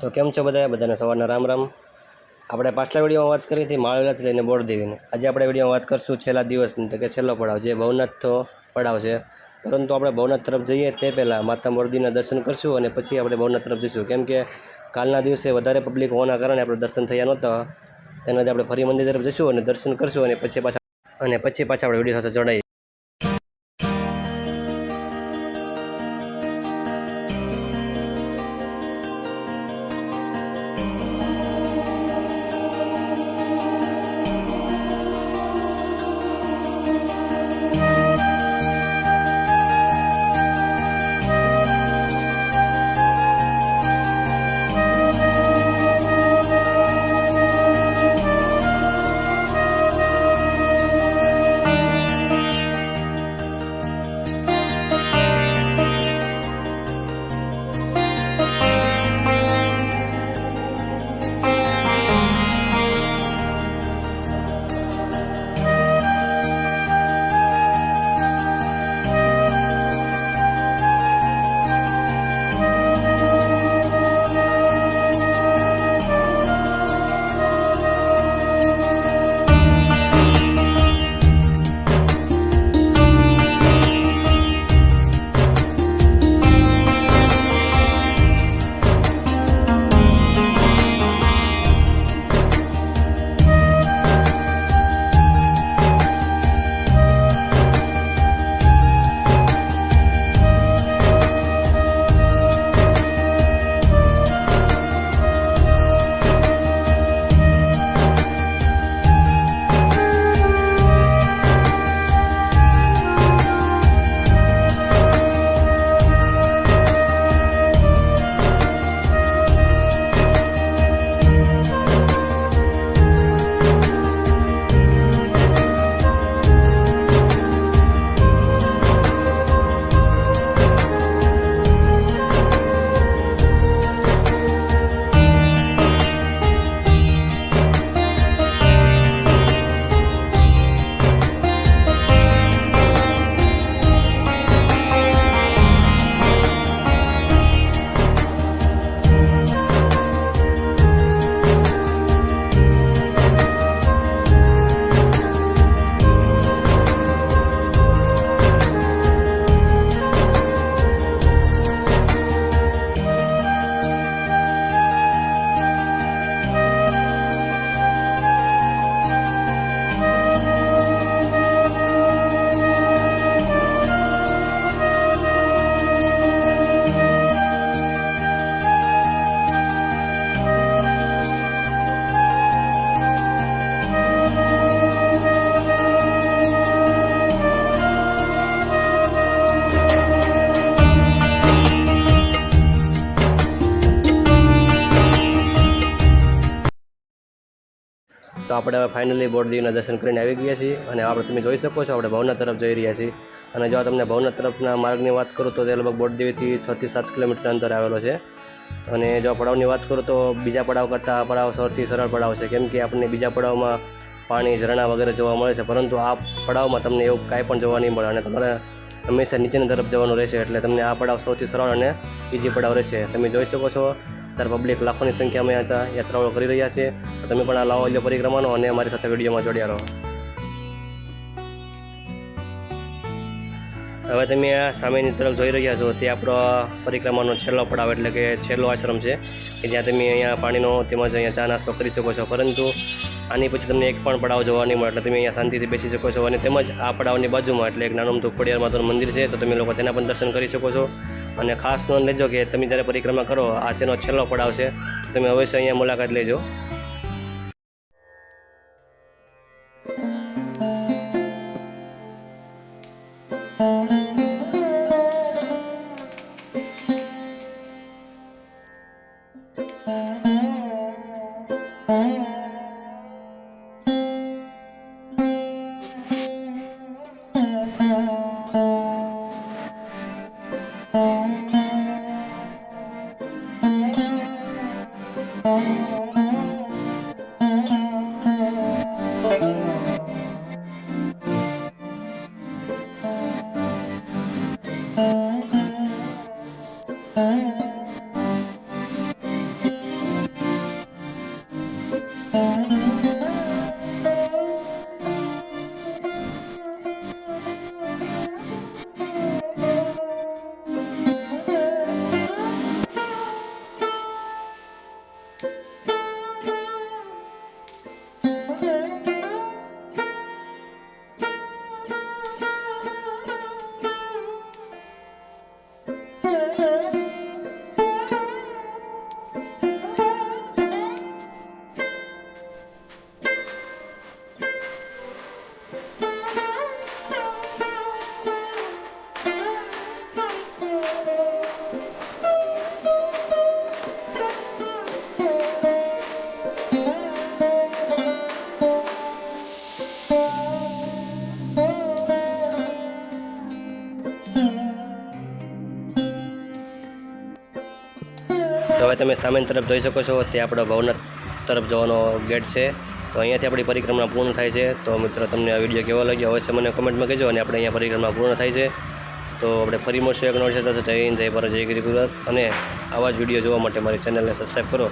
તો કેમ છો બધા? બધાને સવારના રામ રામ. આપણે પાછલા વિડીયોમાં વાત કરી હતી માળવેલાથી લઈને બોરદેવીને. આજે આપણે વિડીયોમાં વાત કરશું છેલ્લા દિવસની, તો કે છેલ્લો પડાવ જે ભવનાથ પડાવ છે. પરંતુ આપણે ભવનાથ તરફ જઈએ તે પહેલાં માતા મોરદીના દર્શન કરશું અને પછી આપણે ભવનાથ તરફ જઈશું. કેમ કે કાલના દિવસે વધારે પબ્લિક હોવાના કારણે આપણે દર્શન થયા નહોતા. તેના આપણે ફરી મંદિર તરફ જઈશું અને દર્શન કરશું અને પછી પાછા અને પછી પાછા આપણે વીડિયો સાથે જોડાઈએ તો આપણે હવે ફાઇનલી બોરદેવીના દર્શન કરીને આવી ગયા છીએ અને આપણે તમે જોઈ શકો છો, આપણે ભવનાથ તરફ જઈ રહ્યા છીએ. અને જો તમને ભવનાથ તરફના માર્ગની વાત કરું તો તે લગભગ બોરદેવીથી છથી સાત કિલોમીટર અંતર આવેલો છે. અને જો પડાવની વાત કરું તો બીજા પડાવ કરતાં આ પડાવ સૌથી સરળ પડાવ છે, કેમ કે આપણને બીજા પડાવમાં પાણી, ઝરણા વગેરે જોવા મળે છે, પરંતુ આ પડાવમાં તમને એવું કાંઈ પણ જોવા નહીં મળે અને તમારે હંમેશા નીચેની તરફ જવાનું રહેશે, એટલે તમને આ પડાવ સૌથી સરળ અને ઇઝી પડાવ રહેશે. તમે જોઈ શકો છો ત્યારે પબ્લિક લાખોની સંખ્યામાં હતા યાત્રાઓ કરી રહ્યા છે તમે પણ આ લાવો લ્યો પરિક્રમાનો અને અમારી સાથે વિડીયોમાં જોડ્યા રહો. હવે તમે આ સામેની તરફ જોઈ રહ્યા છો, તે આપણો પરિક્રમાનો છેલ્લો પડાવ એટલે કે છેલ્લો આશ્રમ છે, કે જ્યાં તમે અહીંયા પાણીનો તેમજ અહીંયા ચા નાસ્તો કરી શકો છો. પરંતુ આની પછી તમને એક પણ પડાવ જોવા નહીં મળે, એટલે તમે અહીંયા શાંતિથી બેસી શકો છો. અને તેમજ આ પડાવની બાજુમાં એટલે એક નાનું ધૂપડિયાર માતાનું મંદિર છે, તો તમે લોકો તેના પણ દર્શન કરી શકો છો. અને ખાસ નોંધ લેજો કે તમે જ્યારે પરિક્રમા કરો, આ તેનો છેલ્લો પડાવ છે. તમે અવશ્ય અહીંયા મુલાકાત લેજો. તો હવે તમે સામેની તરફ જોઈ શકો છો તે આપણો ભવનાથ તરફ જવાનો ગેટ છે. તો અહીંયાથી આપણી પરિક્રમા પૂર્ણ થાય છે. તો મિત્રો, તમને આ વીડિયો કેવો લાગ્યો અવશ્ય મને કોમેન્ટમાં કહેજો અને આપણે અહીંયા પરિક્રમા પૂર્ણ થાય છે. તો આપણે ફરી મળશું એક નોટ છે તો જય હિન્દ, જય ભારત, જય ગિરી ગુજરાત. અને આવા જ વીડિયો જોવા માટે મારી ચેનલને સબસ્ક્રાઈબ કરો.